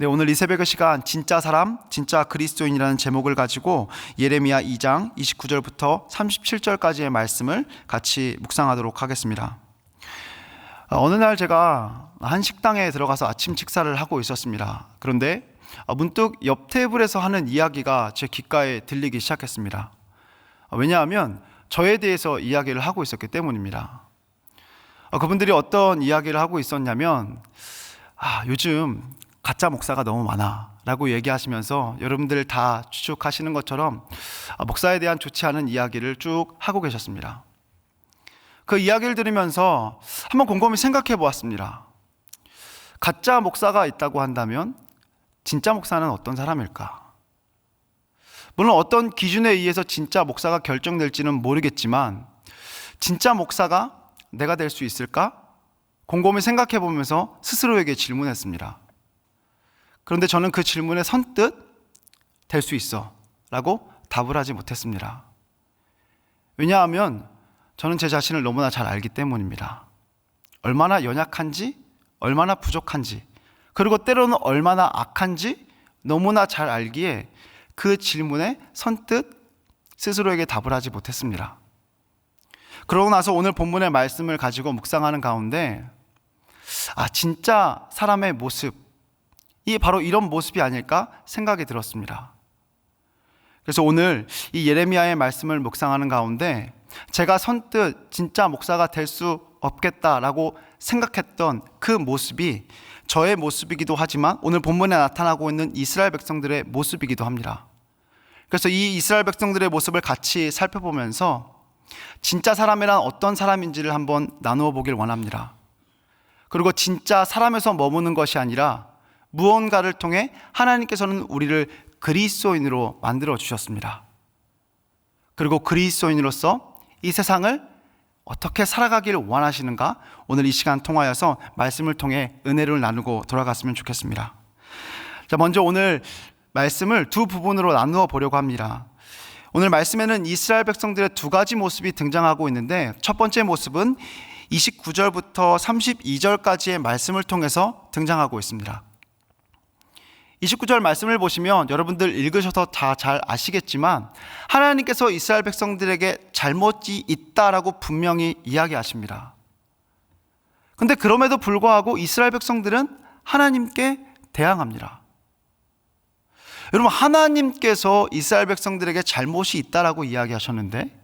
네, 오늘 이 새벽의 시간 진짜 사람, 진짜 그리스도인이라는 제목을 가지고 예레미야 2장 29절부터 37절까지의 말씀을 같이 묵상하도록 하겠습니다. 어, 어느 날 제가 한 식당에 들어가서 아침 식사를 하고 있었습니다. 그런데 어, 문득 옆 테이블에서 하는 이야기가 제 귓가에 들리기 시작했습니다. 어, 왜냐하면 저에 대해서 이야기를 하고 있었기 때문입니다. 그분들이 어떤 이야기를 하고 있었냐면 아, 요즘 가짜 목사가 너무 많아. 라고 얘기하시면서 여러분들 다 추측하시는 것처럼 목사에 대한 좋지 않은 이야기를 쭉 하고 계셨습니다. 그 이야기를 들으면서 한번 곰곰이 생각해 보았습니다. 가짜 목사가 있다고 한다면 진짜 목사는 어떤 사람일까? 물론 어떤 기준에 의해서 진짜 목사가 결정될지는 모르겠지만 진짜 목사가 내가 될 수 있을까? 곰곰이 생각해 보면서 스스로에게 질문했습니다. 그런데 저는 그 질문에 선뜻 될 수 있어 라고 답을 하지 못했습니다. 왜냐하면 저는 제 자신을 너무나 잘 알기 때문입니다. 얼마나 연약한지, 얼마나 부족한지, 그리고 때로는 얼마나 악한지 너무나 잘 알기에 그 질문에 선뜻 스스로에게 답을 하지 못했습니다. 그러고 나서 오늘 본문의 말씀을 가지고 묵상하는 가운데, 아, 진짜 사람의 모습, 이 바로 이런 모습이 아닐까 생각이 들었습니다. 그래서 오늘 이 예레미야의 말씀을 묵상하는 가운데 제가 선뜻 진짜 목사가 될 수 없겠다라고 생각했던 그 모습이 저의 모습이기도 하지만 오늘 본문에 나타나고 있는 이스라엘 백성들의 모습이기도 합니다. 그래서 이 이스라엘 백성들의 모습을 같이 살펴보면서 진짜 사람이란 어떤 사람인지를 한번 나누어 보길 원합니다. 그리고 진짜 사람에서 머무는 것이 아니라 무언가를 통해 하나님께서는 우리를 그리스도인으로 만들어 주셨습니다. 그리고 그리스도인으로서 이 세상을 어떻게 살아가기를 원하시는가 오늘 이 시간 통하여서 말씀을 통해 은혜를 나누고 돌아갔으면 좋겠습니다. 자, 먼저 오늘 말씀을 두 부분으로 나누어 보려고 합니다. 오늘 말씀에는 이스라엘 백성들의 두 가지 모습이 등장하고 있는데 첫 번째 모습은 29절부터 32절까지의 말씀을 통해서 등장하고 있습니다. 29절 말씀을 보시면 여러분들 읽으셔서 다 잘 아시겠지만 하나님께서 이스라엘 백성들에게 잘못이 있다라고 분명히 이야기하십니다. 근데 그럼에도 불구하고 이스라엘 백성들은 하나님께 대항합니다. 여러분 하나님께서 이스라엘 백성들에게 잘못이 있다라고 이야기하셨는데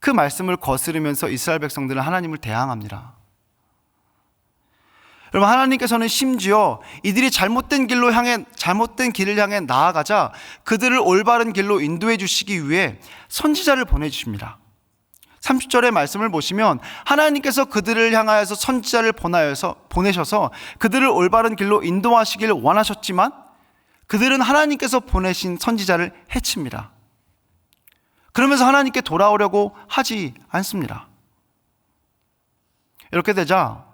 그 말씀을 거스르면서 이스라엘 백성들은 하나님을 대항합니다. 여러분 하나님께서는 심지어 이들이 잘못된 길로 향해 잘못된 길을 향해 나아가자 그들을 올바른 길로 인도해 주시기 위해 선지자를 보내 주십니다. 30절의 말씀을 보시면 하나님께서 그들을 향하여서 선지자를 보내서 보내셔서 그들을 올바른 길로 인도하시기를 원하셨지만 그들은 하나님께서 보내신 선지자를 해칩니다. 그러면서 하나님께 돌아오려고 하지 않습니다. 이렇게 되자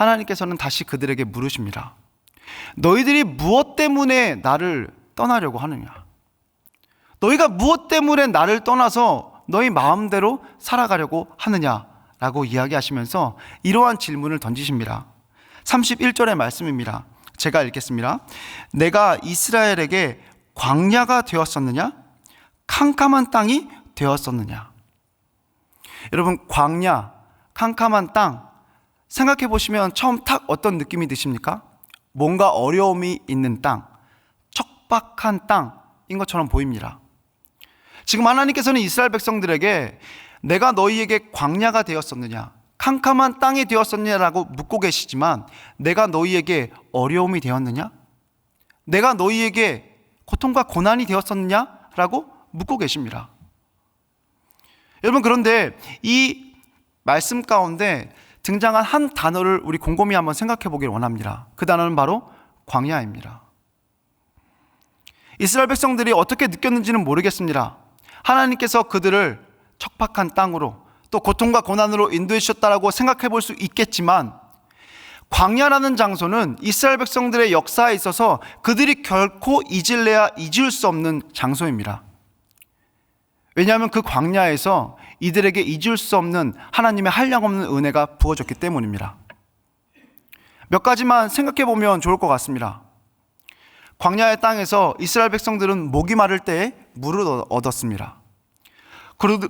하나님께서는 다시 그들에게 물으십니다. 너희들이 무엇 때문에 나를 떠나려고 하느냐? 너희가 무엇 때문에 나를 떠나서 너희 마음대로 살아가려고 하느냐? 라고 이야기하시면서 이러한 질문을 던지십니다. 31절의 말씀입니다. 제가 읽겠습니다. 내가 이스라엘에게 광야가 되었었느냐? 캄캄한 땅이 되었었느냐? 여러분, 광야, 캄캄한 땅, 생각해 보시면 처음 탁 어떤 느낌이 드십니까? 뭔가 어려움이 있는 땅, 척박한 땅인 것처럼 보입니다. 지금 하나님께서는 이스라엘 백성들에게 내가 너희에게 광야가 되었었느냐, 캄캄한 땅이 되었었느냐라고 묻고 계시지만 내가 너희에게 어려움이 되었느냐? 내가 너희에게 고통과 고난이 되었었느냐 라고 묻고 계십니다. 여러분 그런데 이 말씀 가운데 등장한 한 단어를 우리 곰곰이 한번 생각해 보길 원합니다. 그 단어는 바로 광야입니다. 이스라엘 백성들이 어떻게 느꼈는지는 모르겠습니다. 하나님께서 그들을 척박한 땅으로 또 고통과 고난으로 인도해 주셨다라고 생각해 볼 수 있겠지만 광야라는 장소는 이스라엘 백성들의 역사에 있어서 그들이 결코 잊을래야 잊을 수 없는 장소입니다. 왜냐하면 그 광야에서 이들에게 잊을 수 없는 하나님의 한량없는 은혜가 부어졌기 때문입니다. 몇 가지만 생각해 보면 좋을 것 같습니다. 광야의 땅에서 이스라엘 백성들은 목이 마를 때에 물을 얻었습니다.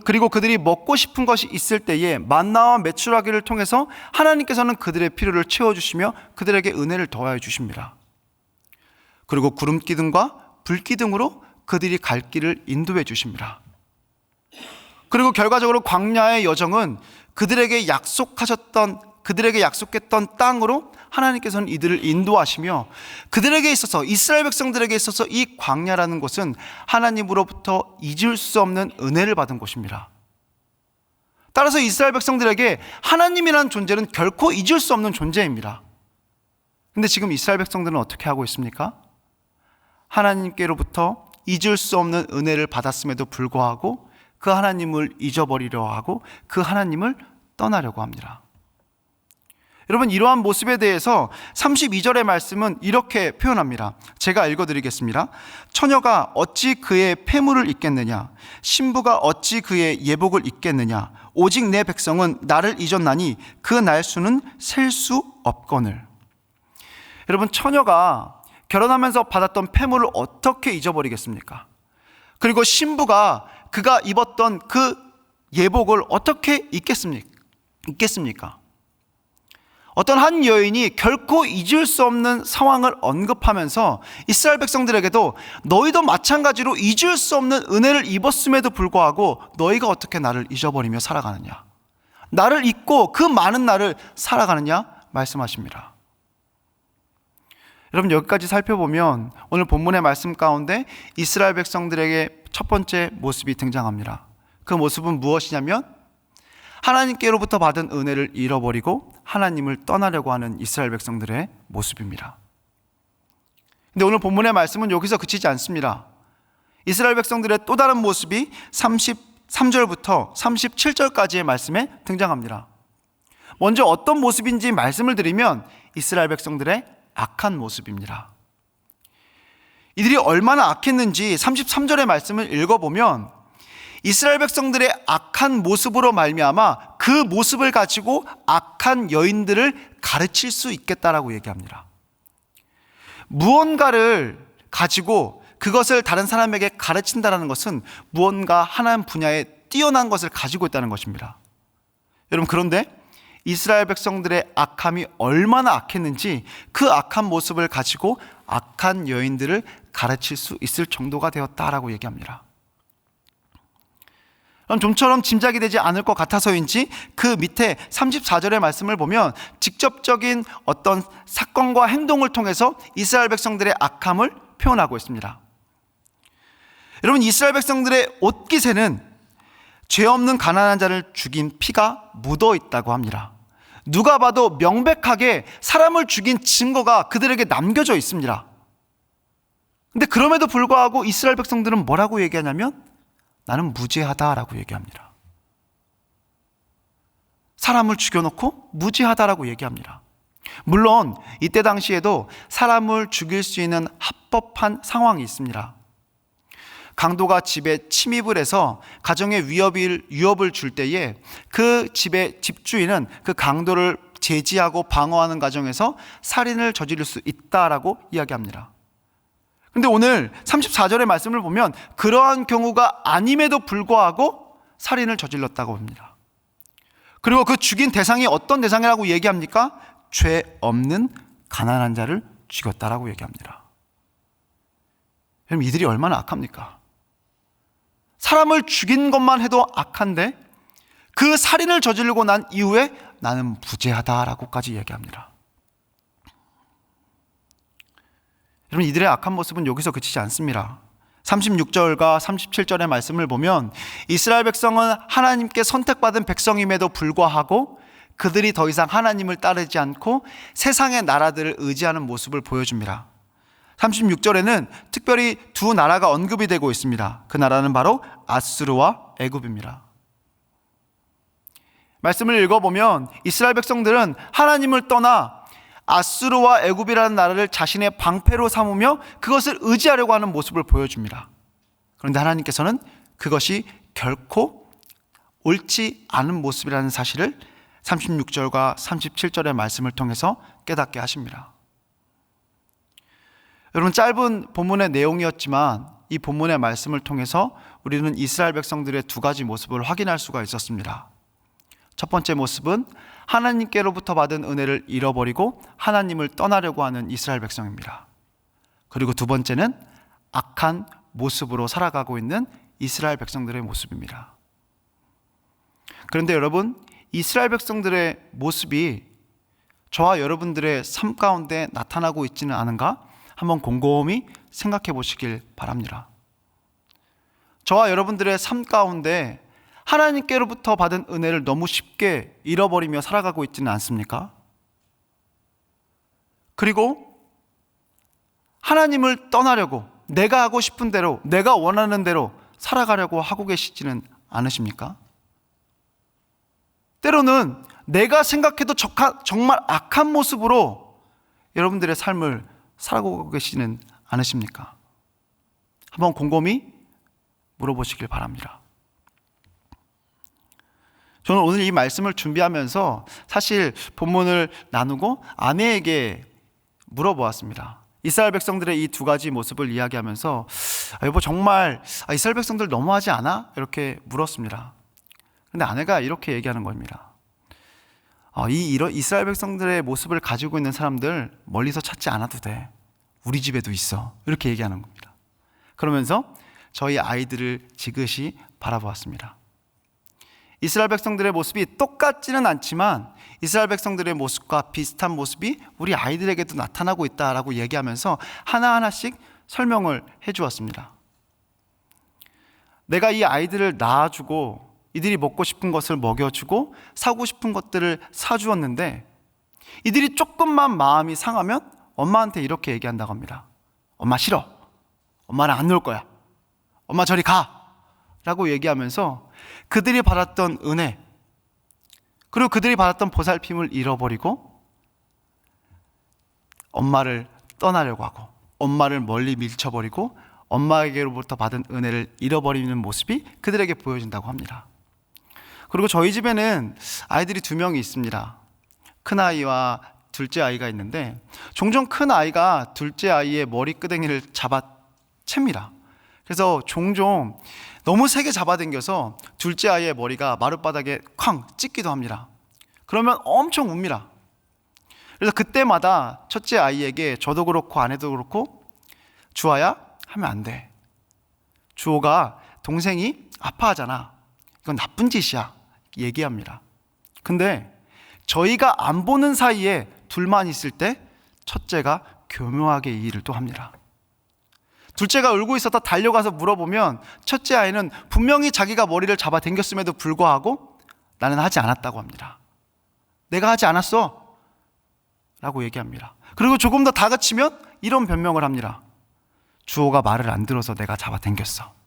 그리고 그들이 먹고 싶은 것이 있을 때에 만나와 메추라기를 통해서 하나님께서는 그들의 필요를 채워주시며 그들에게 은혜를 더하여 주십니다. 그리고 구름 기둥과 불 기둥으로 그들이 갈 길을 인도해 주십니다. 그리고 결과적으로 광야의 여정은 그들에게 약속하셨던 그들에게 약속했던 땅으로 하나님께서는 이들을 인도하시며 그들에게 있어서 이스라엘 백성들에게 있어서 이 광야라는 곳은 하나님으로부터 잊을 수 없는 은혜를 받은 곳입니다. 따라서 이스라엘 백성들에게 하나님이라는 존재는 결코 잊을 수 없는 존재입니다. 근데 지금 이스라엘 백성들은 어떻게 하고 있습니까? 하나님께로부터 잊을 수 없는 은혜를 받았음에도 불구하고 그 하나님을 잊어버리려 하고 그 하나님을 떠나려고 합니다. 여러분 이러한 모습에 대해서 32절의 말씀은 이렇게 표현합니다. 제가 읽어 드리겠습니다. 처녀가 어찌 그의 폐물을 입겠느냐 신부가 어찌 그의 예복을 입겠느냐 오직 내 백성은 나를 잊었나니 그 날수는 셀 수 없거늘. 여러분 처녀가 결혼하면서 받았던 폐물을 어떻게 잊어버리겠습니까? 그리고 신부가 그가 입었던 그 예복을 어떻게 입겠습니까? 어떤 한 여인이 결코 잊을 수 없는 상황을 언급하면서 이스라엘 백성들에게도 너희도 마찬가지로 잊을 수 없는 은혜를 입었음에도 불구하고 너희가 어떻게 나를 잊어버리며 살아가느냐? 나를 잊고 그 많은 날을 살아가느냐? 말씀하십니다. 여러분 여기까지 살펴보면 오늘 본문의 말씀 가운데 이스라엘 백성들에게 첫 번째 모습이 등장합니다. 그 모습은 무엇이냐면 하나님께로부터 받은 은혜를 잃어버리고 하나님을 떠나려고 하는 이스라엘 백성들의 모습입니다. 근데 오늘 본문의 말씀은 여기서 그치지 않습니다. 이스라엘 백성들의 또 다른 모습이 33절부터 37절까지의 말씀에 등장합니다. 먼저 어떤 모습인지 말씀을 드리면 이스라엘 백성들의 악한 모습입니다. 이들이 얼마나 악했는지 33절의 말씀을 읽어보면 이스라엘 백성들의 악한 모습으로 말미암아 그 모습을 가지고 악한 여인들을 가르칠 수 있겠다라고 얘기합니다. 무언가를 가지고 그것을 다른 사람에게 가르친다라는 것은 무언가 하나님 분야에 뛰어난 것을 가지고 있다는 것입니다. 여러분 그런데 이스라엘 백성들의 악함이 얼마나 악했는지 그 악한 모습을 가지고 악한 여인들을 가르칠 수 있을 정도가 되었다라고 얘기합니다. 좀처럼 짐작이 되지 않을 것 같아서인지 그 밑에 34절의 말씀을 보면 직접적인 어떤 사건과 행동을 통해서 이스라엘 백성들의 악함을 표현하고 있습니다. 여러분, 이스라엘 백성들의 옷깃에는 죄 없는 가난한 자를 죽인 피가 묻어 있다고 합니다. 누가 봐도 명백하게 사람을 죽인 증거가 그들에게 남겨져 있습니다. 근데 그럼에도 불구하고 이스라엘 백성들은 뭐라고 얘기하냐면 나는 무죄하다라고 얘기합니다. 사람을 죽여놓고 무죄하다라고 얘기합니다. 물론 이때 당시에도 사람을 죽일 수 있는 합법한 상황이 있습니다. 강도가 집에 침입을 해서 가정에 위협을, 위협을 줄 때에 그 집의 집주인은 그 강도를 제지하고 방어하는 과정에서 살인을 저지를 수 있다라고 이야기합니다. 근데 오늘 34절의 말씀을 보면 그러한 경우가 아님에도 불구하고 살인을 저질렀다고 합니다. 그리고 그 죽인 대상이 어떤 대상이라고 얘기합니까? 죄 없는 가난한 자를 죽였다라고 얘기합니다. 그럼 이들이 얼마나 악합니까? 사람을 죽인 것만 해도 악한데 그 살인을 저지르고 난 이후에 나는 부재하다라고까지 얘기합니다. 여러분 이들의 악한 모습은 여기서 그치지 않습니다. 36절과 37절의 말씀을 보면 이스라엘 백성은 하나님께 선택받은 백성임에도 불구하고 그들이 더 이상 하나님을 따르지 않고 세상의 나라들을 의지하는 모습을 보여줍니다. 36절에는 특별히 두 나라가 언급이 되고 있습니다. 그 나라는 바로 아스르와 애굽입니다. 말씀을 읽어보면 이스라엘 백성들은 하나님을 떠나 아수르와 애굽이라는 나라를 자신의 방패로 삼으며 그것을 의지하려고 하는 모습을 보여줍니다. 그런데 하나님께서는 그것이 결코 옳지 않은 모습이라는 사실을 36절과 37절의 말씀을 통해서 깨닫게 하십니다. 여러분 짧은 본문의 내용이었지만 이 본문의 말씀을 통해서 우리는 이스라엘 백성들의 두 가지 모습을 확인할 수가 있었습니다. 첫 번째 모습은 하나님께로부터 받은 은혜를 잃어버리고 하나님을 떠나려고 하는 이스라엘 백성입니다. 그리고 두 번째는 악한 모습으로 살아가고 있는 이스라엘 백성들의 모습입니다. 그런데 여러분, 이스라엘 백성들의 모습이 저와 여러분들의 삶 가운데 나타나고 있지는 않은가? 한번 곰곰이 생각해 보시길 바랍니다. 저와 여러분들의 삶 가운데 하나님께로부터 받은 은혜를 너무 쉽게 잃어버리며 살아가고 있지는 않습니까? 그리고 하나님을 떠나려고 내가 하고 싶은 대로 내가 원하는 대로 살아가려고 하고 계시지는 않으십니까? 때로는 내가 생각해도 정말 악한 모습으로 여러분들의 삶을 살아가고 계시는 않으십니까? 한번 곰곰이 물어보시길 바랍니다. 저는 오늘 이 말씀을 준비하면서 사실 본문을 나누고 아내에게 물어보았습니다. 이스라엘 백성들의 이 두 가지 모습을 이야기하면서 아, 여보 정말 아, 이스라엘 백성들 너무하지 않아? 이렇게 물었습니다. 근데 아내가 이렇게 얘기하는 겁니다. 아, 이 이런 이스라엘 백성들의 모습을 가지고 있는 사람들 멀리서 찾지 않아도 돼. 우리 집에도 있어. 이렇게 얘기하는 겁니다. 그러면서 저희 아이들을 지그시 바라보았습니다. 이스라엘 백성들의 모습이 똑같지는 않지만 이스라엘 백성들의 모습과 비슷한 모습이 우리 아이들에게도 나타나고 있다라고 얘기하면서 하나하나씩 설명을 해 주었습니다. 내가 이 아이들을 낳아주고 이들이 먹고 싶은 것을 먹여주고 사고 싶은 것들을 사주었는데 이들이 조금만 마음이 상하면 엄마한테 이렇게 얘기한다고 합니다. 엄마 싫어. 엄마는 안 놀 거야. 엄마 저리 가. 라고 얘기하면서 그들이 받았던 은혜, 그리고 그들이 받았던 보살핌을 잃어버리고 엄마를 떠나려고 하고 엄마를 멀리 밀쳐버리고 엄마에게로부터 받은 은혜를 잃어버리는 모습이 그들에게 보여진다고 합니다. 그리고 저희 집에는 아이들이 두 명이 있습니다. 큰 아이와 둘째 아이가 있는데 종종 큰 아이가 둘째 아이의 머리 끄댕이를 잡아 챕니다. 그래서 종종 너무 세게 잡아당겨서 둘째 아이의 머리가 마룻바닥에 쾅 찍기도 합니다. 그러면 엄청 웁니다. 그래서 그때마다 첫째 아이에게 저도 그렇고 아내도 그렇고 주아야 하면 안 돼. 주호가 동생이 아파하잖아. 이건 나쁜 짓이야. 얘기합니다. 근데 저희가 안 보는 사이에 둘만 있을 때 첫째가 교묘하게 이 일을 또 합니다. 둘째가 울고 있었다 달려가서 물어보면 첫째 아이는 분명히 자기가 머리를 잡아 당겼음에도 불구하고 나는 하지 않았다고 합니다. 내가 하지 않았어. 라고 얘기합니다. 그리고 조금 더 다그치면 이런 변명을 합니다. 주호가 말을 안 들어서 내가 잡아 당겼어.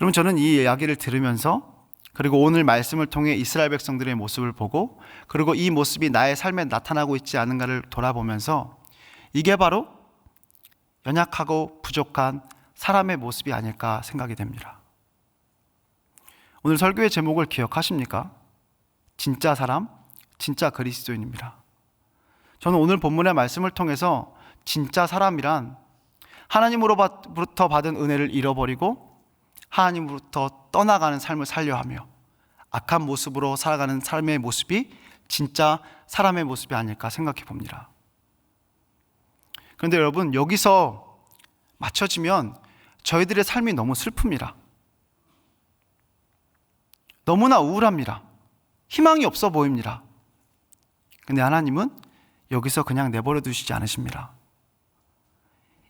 여러분 저는 이 이야기를 들으면서 그리고 오늘 말씀을 통해 이스라엘 백성들의 모습을 보고 그리고 이 모습이 나의 삶에 나타나고 있지 않은가를 돌아보면서 이게 바로 연약하고 부족한 사람의 모습이 아닐까 생각이 됩니다. 오늘 설교의 제목을 기억하십니까? 진짜 사람, 진짜 그리스도인입니다. 저는 오늘 본문의 말씀을 통해서 진짜 사람이란 하나님으로부터 받은 은혜를 잃어버리고 하나님으로부터 떠나가는 삶을 살려 하며 악한 모습으로 살아가는 삶의 모습이 진짜 사람의 모습이 아닐까 생각해 봅니다. 그런데 여러분, 여기서 맞춰지면 저희들의 삶이 너무 슬픕니다. 너무나 우울합니다. 희망이 없어 보입니다. 근데 하나님은 여기서 그냥 내버려 두시지 않으십니다.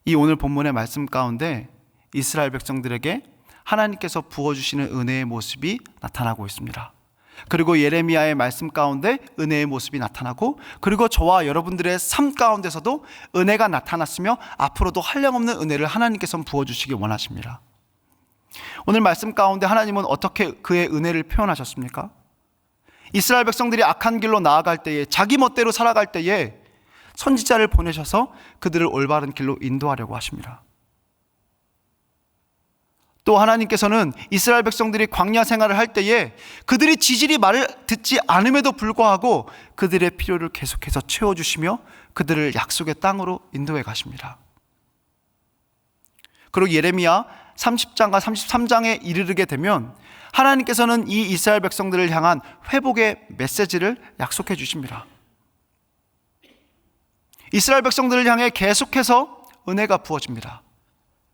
이 오늘 본문의 말씀 가운데 이스라엘 백성들에게 하나님께서 부어주시는 은혜의 모습이 나타나고 있습니다. 그리고 예레미야의 말씀 가운데 은혜의 모습이 나타나고 그리고 저와 여러분들의 삶 가운데서도 은혜가 나타났으며 앞으로도 한량없는 은혜를 하나님께서 부어주시기 원하십니다. 오늘 말씀 가운데 하나님은 어떻게 그의 은혜를 표현하셨습니까? 이스라엘 백성들이 악한 길로 나아갈 때에 자기 멋대로 살아갈 때에 선지자를 보내셔서 그들을 올바른 길로 인도하려고 하십니다. 또 하나님께서는 이스라엘 백성들이 광야 생활을 할 때에 그들이 지질이 말을 듣지 않음에도 불구하고 그들의 필요를 계속해서 채워주시며 그들을 약속의 땅으로 인도해 가십니다. 그리고 예레미야 30장과 33장에 이르게 되면 하나님께서는 이 이스라엘 백성들을 향한 회복의 메시지를 약속해 주십니다. 이스라엘 백성들을 향해 계속해서 은혜가 부어집니다.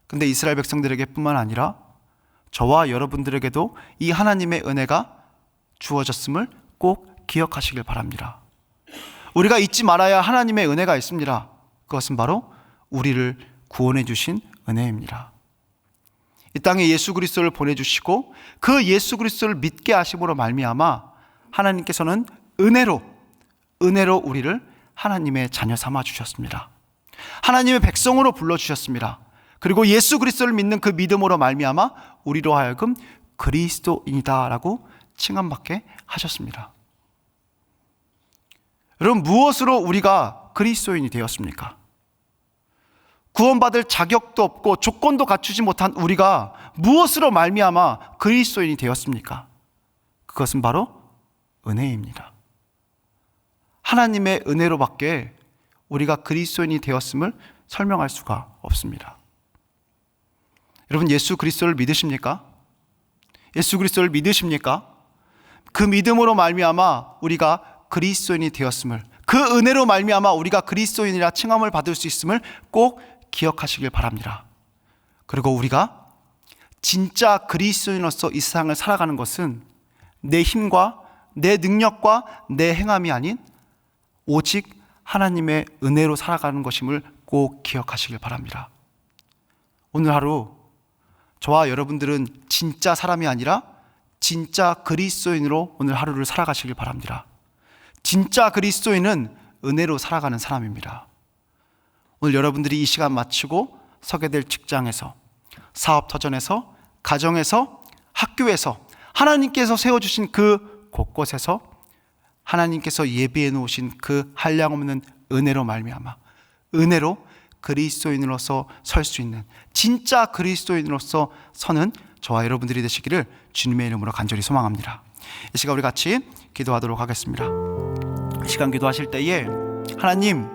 근데 이스라엘 백성들에게뿐만 아니라 저와 여러분들에게도 이 하나님의 은혜가 주어졌음을 꼭 기억하시길 바랍니다. 우리가 잊지 말아야 하나님의 은혜가 있습니다. 그것은 바로 우리를 구원해 주신 은혜입니다. 이 땅에 예수 그리스도를 보내 주시고 그 예수 그리스도를 믿게 하심으로 말미암아 하나님께서는 은혜로 은혜로 우리를 하나님의 자녀 삼아 주셨습니다. 하나님의 백성으로 불러 주셨습니다. 그리고 예수 그리스도를 믿는 그 믿음으로 말미암아 우리로 하여금 그리스도인이다라고 칭함받게 하셨습니다. 여러분 무엇으로 우리가 그리스도인이 되었습니까? 구원받을 자격도 없고 조건도 갖추지 못한 우리가 무엇으로 말미암아 그리스도인이 되었습니까? 그것은 바로 은혜입니다. 하나님의 은혜로밖에 우리가 그리스도인이 되었음을 설명할 수가 없습니다. 여러분 예수 그리스도를 믿으십니까? 예수 그리스도를 믿으십니까? 그 믿음으로 말미암아 우리가 그리스도인이 되었음을 그 은혜로 말미암아 우리가 그리스도인이라 칭함을 받을 수 있음을 꼭 기억하시길 바랍니다. 그리고 우리가 진짜 그리스도인으로서 이 세상을 살아가는 것은 내 힘과 내 능력과 내 행함이 아닌 오직 하나님의 은혜로 살아가는 것임을 꼭 기억하시길 바랍니다. 오늘 하루 저와 여러분들은 진짜 사람이 아니라 진짜 그리스도인으로 오늘 하루를 살아가시길 바랍니다. 진짜 그리스도인은 은혜로 살아가는 사람입니다. 오늘 여러분들이 이 시간 마치고 서게 될 직장에서, 사업 터전에서, 가정에서, 학교에서, 하나님께서 세워주신 그 곳곳에서 하나님께서 예비해 놓으신 그 한량없는 은혜로 말미암아 은혜로 그리스도인으로서 설 수 있는 진짜 그리스도인으로서 서는 저와 여러분들이 되시기를 주님의 이름으로 간절히 소망합니다. 이 시간 우리 같이 기도하도록 하겠습니다. 이 시간 기도하실 때에 하나님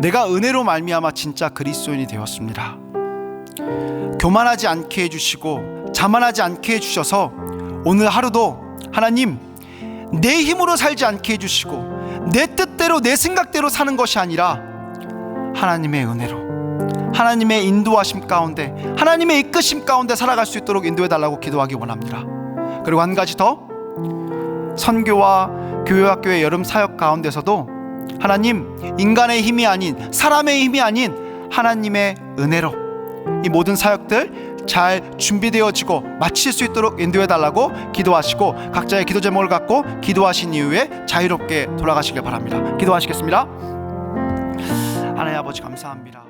내가 은혜로 말미암아 진짜 그리스도인이 되었습니다. 교만하지 않게 해주시고 자만하지 않게 해주셔서 오늘 하루도 하나님 내 힘으로 살지 않게 해주시고 내 뜻대로 내 생각대로 사는 것이 아니라 하나님의 은혜로 하나님의 인도하심 가운데 하나님의 이끄심 가운데 살아갈 수 있도록 인도해 달라고 기도하기 원합니다. 그리고 한 가지 더 선교와 교회학교의 여름 사역 가운데서도 하나님 인간의 힘이 아닌 사람의 힘이 아닌 하나님의 은혜로 이 모든 사역들 잘 준비되어지고 마칠 수 있도록 인도해 달라고 기도하시고 각자의 기도 제목을 갖고 기도하신 이후에 자유롭게 돌아가시길 바랍니다. 기도하시겠습니다. 하나님 아버지 감사합니다.